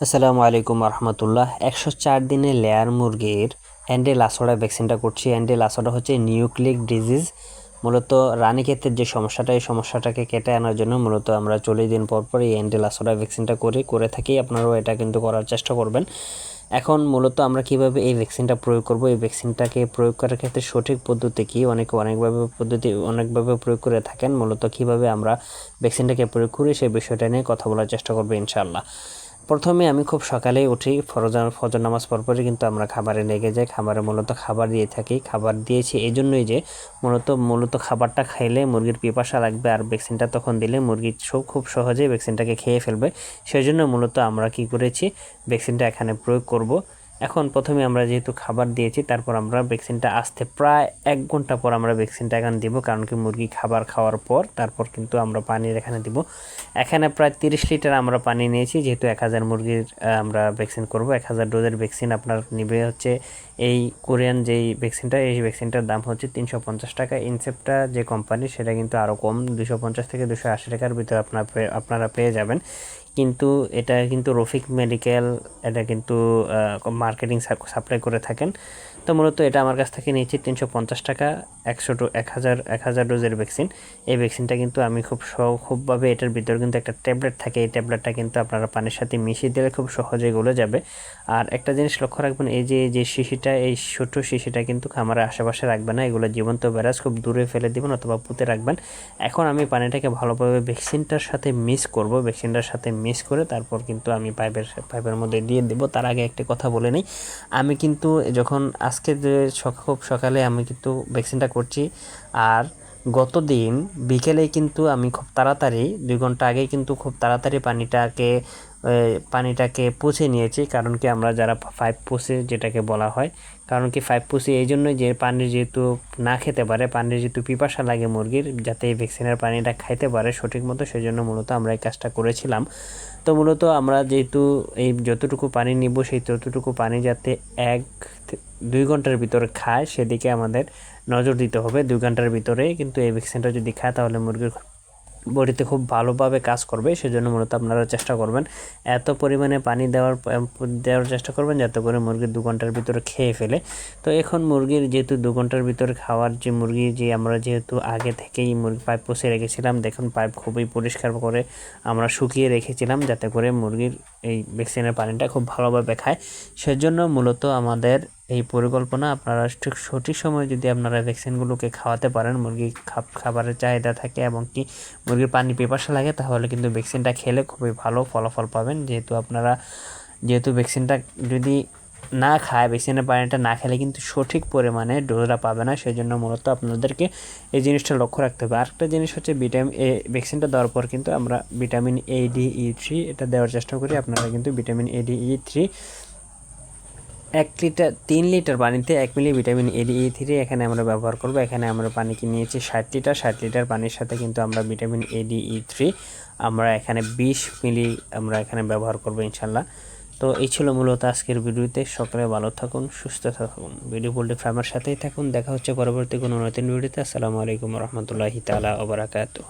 আসসালামু আলাইকুম রহমতুল্লাহ। একশো চার দিনে লেয়ার মুরগির অ্যান্ডেল আসোডা ভ্যাকসিনটা করছি। অ্যান্ডে আসোডা হচ্ছে নিউক্লিক ডিজিজ। মূলত রানীক্ষেত্রের যে সমস্যাটা, এই সমস্যাটাকে কেটে আনার জন্য মূলত আমরা চল্লিশ দিন পর পর এই অ্যান্ডেল আসোডা ভ্যাকসিনটা করি, করে থাকি। আপনারাও এটা কিন্তু করার চেষ্টা করবেন। এখন মূলত আমরা কীভাবে এই ভ্যাকসিনটা প্রয়োগ করব? এই ভ্যাকসিনটাকে প্রয়োগ করার ক্ষেত্রে সঠিক পদ্ধতি কি? অনেকে, অনেকভাবে পদ্ধতি, অনেকভাবে প্রয়োগ করে থাকেন। মূলত কীভাবে আমরা ভ্যাকসিনটাকে প্রয়োগ করি সেই বিষয়টা নিয়ে কথা বলার চেষ্টা করব ইনশাআল্লাহ। প্রথমে আমি খুব সকালেই উঠি ফরজান ফজর নামাজ পরপরই কিন্তু আমরা খাবারে লেগে যাই। খাবারে মূলত খাবার দিয়ে থাকি, খাবার দিয়েছি এই জন্যই যে মূলত মূলত খাবারটা খাইলে মুরগির পিপাসা লাগবে আর ভ্যাকসিনটা তখন দিলে মুরগি খুব সহজেই ভ্যাকসিনটাকে খেয়ে ফেলবে। সেই জন্য মূলত আমরা কি করেছি, ভ্যাকসিনটা এখানে প্রয়োগ করব। এখন প্রথমে আমরা যেহেতু খাবার দিয়েছি, তারপর আমরা ভ্যাকসিনটা আসতে প্রায় এক ঘণ্টা পর আমরা ভ্যাকসিনটা এখানে দিব, কারণ কি মুরগি খাবার খাওয়ার পর, তারপর কিন্তু আমরা পানির এখানে দিব। এখানে প্রায় তিরিশ লিটার আমরা পানি নিয়েছি, যেহেতু এক হাজার মুরগির আমরা ভ্যাকসিন করব। এক হাজার ডোজের ভ্যাকসিন আপনার নিবে হচ্ছে এই কোরিয়ান যেই ভ্যাকসিনটা এই ভ্যাকসিনটার দাম হচ্ছে তিনশো পঞ্চাশ টাকা। ইনসেপ্টা যে কোম্পানি সেটা কিন্তু আরও কম, দুশো পঞ্চাশ থেকে দুশো আশি টাকার ভিতরে আপনার আপনারা পেয়ে যাবেন। কিন্তু এটা কিন্তু রফিক মেডিকেল এটা কিন্তু মার্কেটিং সাপ্লাই করে থাকেন। তো মূলত এটা আমার কাছ থেকে নিয়েছি তিনশো পঞ্চাশ টাকা, একশো টু এক হাজার এক হাজার ডোজের ভ্যাকসিন এই ভ্যাকসিনটা কিন্তু আমি খুব খুবভাবে এটার ভিতরে কিন্তু একটা ট্যাবলেট থাকে। এই ট্যাবলেটটা কিন্তু আপনারা পানির সাথে মিশিয়ে দিলে খুব সহজে গলে যাবে। আর একটা জিনিস লক্ষ্য রাখবেন, এই যে যে শিশিটা, এই ছোটো শিশিটা কিন্তু খামারের আশেপাশে রাখবে না। এগুলো জীবন্ত ভাইরাস, খুব দূরে ফেলে দিবেন অথবা পুঁতে রাখবেন। এখন আমি পানিটাকে ভালোভাবে ভ্যাকসিনটার সাথে মিস করব। ভ্যাকসিনটার সাথে মিস করে তারপর কিন্তু আমি পাইপের পাইপের মধ্যে দিয়ে দেব। তার আগে একটি কথা বলে নিই। আমি কিন্তু যখন আজকে যে খুব সকালে আমি কিন্তু ভ্যাকসিনটা করছি। আর গত দিন বিকেলে কিন্তু আমি খুব তাড়াতাড়ি, দুই ঘণ্টা আগে কিন্তু খুব তাড়াতাড়ি পানিটাকে পানিটাকে পুষে নিয়েছি। কারণ কি আমরা যারা ফাইভ পুষে যেটাকে বলা হয়, কারণ কি ফাইভ পুষি এই জন্যই যে পানির যেহেতু না খেতে পারে, পানির যেহেতু পিপাসা লাগে মুরগির, যাতে এই ভ্যাকসিনের পানিটা খাইতে পারে সঠিক মতো সেই জন্য মূলত আমরা এই কাজটা করেছিলাম। তো মূলত আমরা যেহেতু এই যতটুকু পানি নিব, সেই ততটুকু পানি যাতে এক দুই ঘণ্টার ভিতরে খায়, সেদিকে আমাদের নজর দিতে হবে। দুই ঘণ্টার ভিতরে কিন্তু এই ভ্যাকসিনটা যদি খায়, তাহলে মুরগির বডিতে খুব ভালোভাবে কাজ করবে। সেজন্য মূলত আপনারা চেষ্টা করবেন এত পরিমাণে পানি দেওয়ার দেওয়ার চেষ্টা করবেন যাতে করে মুরগির দু ঘণ্টার ভিতরে খেয়ে ফেলে। তো এখন মুরগির যেহেতু দু ঘণ্টার ভিতরে খাওয়ার যে মুরগি, যে আমরা যেহেতু আগে থেকেই মুরগি পাইপ পষে রেখেছিলাম, দেখুন পাইপ খুবই পরিষ্কার করে আমরা শুকিয়ে রেখেছিলাম, যাতে করে মুরগির এই ভ্যাকসিনের পানিটা খুব ভালোভাবে খায়। সেজন্য মূলত আমাদের এই পরিকল্পনা আপনারা ঠিক সঠিক সময়ে যদি আপনারা ভ্যাকসিনগুলোকে খাওয়াতে পারেন মুরগি খাবারের চাহিদা থাকে এবং কি মুরগির পানি পিপাসা লাগে, তাহলে কিন্তু ভ্যাকসিনটা খেলে খুবই ভালো ফলাফল পাবেন। যেহেতু আপনারা, যেহেতু ভ্যাকসিনটা যদি না খায়, ভ্যাকসিনের পানিটা না খেলে কিন্তু সঠিক পরিমাণে ডোজটা পাবে না। সেই জন্য মূলত আপনাদেরকে এই জিনিসটা লক্ষ্য রাখতে হবে। আরেকটা জিনিস হচ্ছে ভিটামিন এ, ভ্যাকসিনটা দেওয়ার পর কিন্তু আমরা vitamin A, D, E, three এটা দেওয়ার চেষ্টা করি। আপনারা কিন্তু vitamin A, D, E, three এক লিটার, তিন লিটার পানিতে এক milli vitamin A, D, E, three এখানে আমরা ব্যবহার করব। এখানে আমরা পানি কি নিয়েছি ষাট লিটার। ষাট লিটার পানির সাথে কিন্তু আমরা vitamin A, D, E, three আমরা এখানে বিশ মিলি আমরা এখানে ব্যবহার করব ইনশাল্লাহ। তো এই ছিল মূলত আজকের ভিডিওতে। সকালে ভালো থাকুন, সুস্থ থাকুন। ভিডিও পোল্ট্রি ফার্মের সাথেই থাকুন। দেখা হচ্ছে পরবর্তী কোনো নতুন ভিডিওতে। আসসালামু আলাইকুম রহমতুল্লাহি তালা ওবরাকাতু